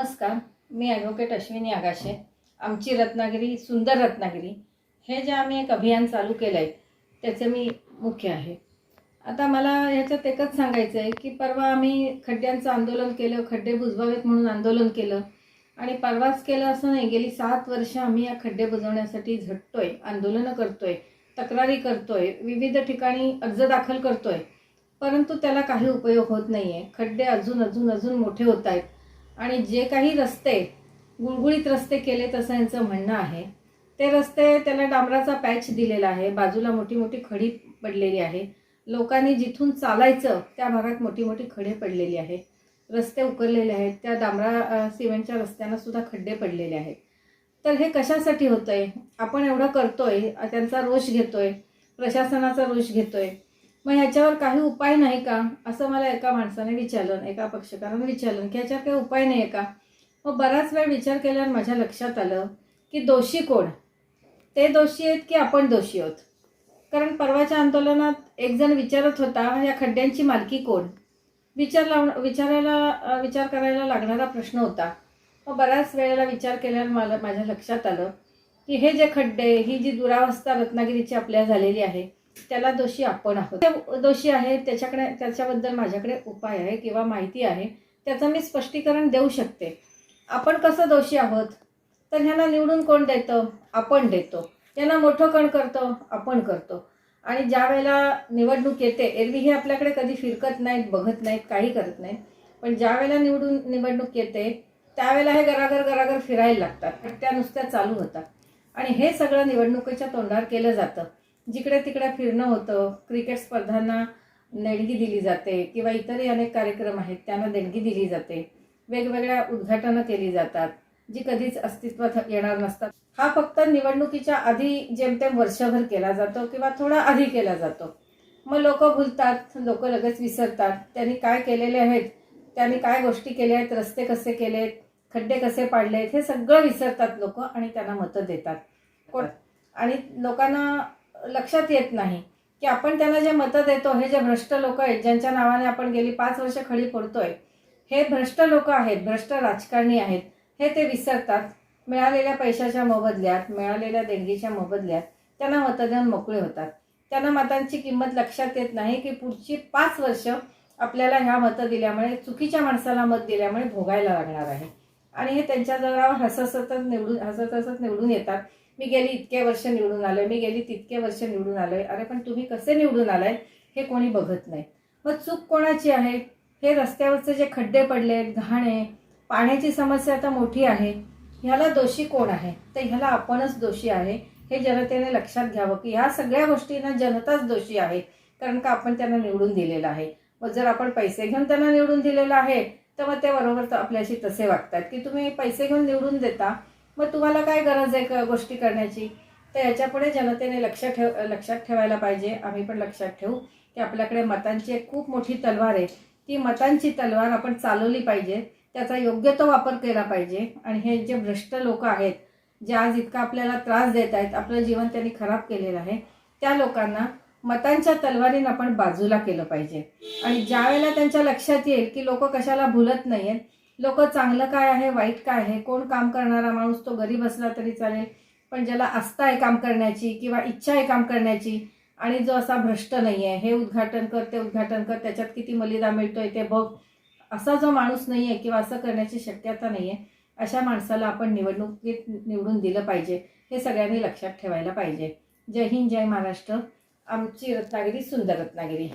नमस्कार मी ॲडव्होकेट अश्विनी आगाशे. आमची रत्नागिरी सुंदर रत्नागिरी हे जे आम्ही एक अभियान चालू केलं आहे त्याचे मी मुख्य आहे. आता मला ह्याच्यात एकच सांगायचं आहे की परवा आम्ही खड्ड्यांचं आंदोलन केलं खड्डे बुजवावेत म्हणून आंदोलन केलं. आणि परवाच केलं असं नाही गेली सात वर्ष आम्ही या खड्डे बुजवण्यासाठी झटतोय आंदोलनं करतोय तक्रारी करतोय विविध ठिकाणी अर्ज दाखल करतोय. परंतु त्याला काही उपयोग होत नाही आहे खड्डे अजून अजून अजून मोठे होत आहेत. आणि जे काही रस्ते गुळगुळीत रस्ते केले तसं यांचं म्हणणं आहे ते रस्ते त्याला डांबराचा पॅच दिलेला आहे बाजूला मोठी मोठी खडी पडलेली आहे. लोकांनी जिथून चालायचं त्या भागात मोठी मोठी खडे पडलेली आहे. रस्ते उकरलेले आहेत त्या डांबरा सिमेंटच्या रस्त्यांना सुद्धा खड्डे पडलेले आहेत. तर हे कशासाठी होतं आहे आपण एवढं करतोय आहे त्यांचा रोष घेतोय प्रशासनाचा रोष घेतोय. मग ह्याच्यावर काही उपाय नाही का? असं मला एका माणसाने विचारलं एका पक्षकाराने विचारलं की ह्याच्यावर काही उपाय नाही आहे का? मग बराच वेळ विचार केल्यावर माझ्या लक्षात आलं की दोषी कोण? ते दोषी आहेत की आपण दोषी आहोत? कारण परवाच्या आंदोलनात एक जण विचारत होता या खड्ड्यांची मालकी कोण? विचार लाव विचारायला विचार करायला लागणारा प्रश्न होता. मग बऱ्याच वेळेला विचार केल्यावर मला माझ्या लक्षात आलं की हे जे खड्डे ही जी दुरावस्था रत्नागिरीची आपल्या झालेली आहे त्याला दोषी आपण आहोत. दोषी आहे त्याच्याकडे त्याच्याबद्दल माझ्याकडे उपाय आहे किंवा माहिती आहे त्याचं मी स्पष्टीकरण देऊ शकते. आपण कसं दोषी आहोत? तर ह्यांना निवडून कोण देतं? आपण देतो. यांना मोठं कण करतो? आपण करतो. आणि ज्या वेळेला निवडणूक येते एरवी हे आपल्याकडे कधी फिरकत नाहीत बघत नाहीत काही करत नाहीत. पण ज्या वेळेला निवडून निवडणूक येते त्यावेळेला हे घराघर घराघर फिरायला लागतात. त्या नुसत्या चालू होतात. आणि हे सगळं निवडणुकीच्या तोंडावर केलं जातं. जिकडे तिकडे फिरणं होतं क्रिकेट स्पर्धांना देणगी दिली जाते किंवा इतरही अनेक कार्यक्रम आहेत त्यांना देणगी दिली जाते. वेगवेगळ्या उद्घाटनं केली जातात जी कधीच अस्तित्वात येणार नसतात. हा फक्त निवडणुकीच्या आधी जेमतेम वर्षभर केला जातो किंवा थोडा आधी केला जातो. मग लोक भुलतात लोक लगेच विसरतात त्यांनी काय केलेले आहेत त्यांनी काय गोष्टी केल्या आहेत रस्ते कसे केलेत खड्डे कसे पाडलेत हे सगळं विसरतात लोक आणि त्यांना मतं देतात. कोण? आणि लोकांना लक्षात येत नाही की आपण त्यांना जे मतं देतो हे जे भ्रष्ट लोक आहेत ज्यांच्या नावाने आपण गेली पाच वर्ष खडी पडतोय हे भ्रष्ट लोक आहेत भ्रष्ट राजकारणी आहेत हे ते विसरतात. मिळालेल्या पैशाच्या मोबदल्यात मिळालेल्या देणगीच्या मोबदल्यात त्यांना मतं देऊन मोकळे होतात. त्यांना मतांची किंमत लक्षात येत नाही की पुढची पाच वर्ष आपल्याला ह्या मतं दिल्यामुळे चुकीच्या माणसाला मत दिल्यामुळे भोगायला लागणार आहे. आणि हे त्यांच्या जगावर हसत निवडून हसत हसत निवडून येतात. मी गेली इतके वर्ष निवडून आलोय मी गेली तितके वर्ष निवडून आलोय. अरे पण तुम्ही कसे निवडून आलाय हे कोणी बघत नाही. मग चूक कोणाची आहे? हे रस्त्यावरचे जे खड्डे पडलेत आहेत घाणे पाण्याची समस्या आता मोठी आहे. ह्याला दोषी कोण आहे? तर ह्याला आपणच दोषी आहे. हे जनतेने लक्षात घ्यावं की ह्या सगळ्या गोष्टींना जनताच दोषी आहे कारण का आपण त्यांना निवडून दिलेलं आहे. मग जर आपण पैसे घेऊन त्यांना निवडून दिलेलं आहे तर मग ते बरोबर तर आपल्याशी तसे वागतात की तुम्ही पैसे घेऊन निवडून देता मग तुम्हाला काय गरज आहे गोष्टी करण्याची? तर याच्यापुढे जनतेने लक्ष ठेव लक्षात ठेवायला पाहिजे. आम्ही पण लक्षात ठेवू की आपल्याकडे मतांची एक खूप मोठी तलवार आहे. ती मतांची तलवार आपण चालवली पाहिजे. त्याचा योग्य तो वापर केला पाहिजे. आणि हे जे भ्रष्ट लोक आहेत जे आज इतका आपल्याला त्रास देत आहेत आपलं जीवन त्यांनी खराब केलेलं आहे त्या लोकांना मतांच्या तलवारीनं आपण बाजूला केलं पाहिजे. आणि ज्या वेळेला त्यांच्या लक्षात येईल की लोक कशाला भुलत नाही आहेत लोक चांगलं काय आहे वाईट काय आहे? कोण काम करणारा माणूस तो गरीब असला तरी चालेल पण ज्याला आस्था आहे काम करण्याची किंवा इच्छा आहे काम करण्याची आणि जो असा भ्रष्ट नाही आहे हे उद्घाटन कर ते उद्घाटन कर त्याच्यात किती मलिदा मिळतोय ते बघ. असा जो माणूस नाही आहे किंवा असं करण्याची शक्यता नाही आहे अशा माणसाला आपण निवडणुकीत निवडून दिलं पाहिजे. हे सगळ्यांनी लक्षात ठेवायला पाहिजे. जय हिंद जय महाराष्ट्र. आमची रत्नागिरी सुंदर रत्नागिरी.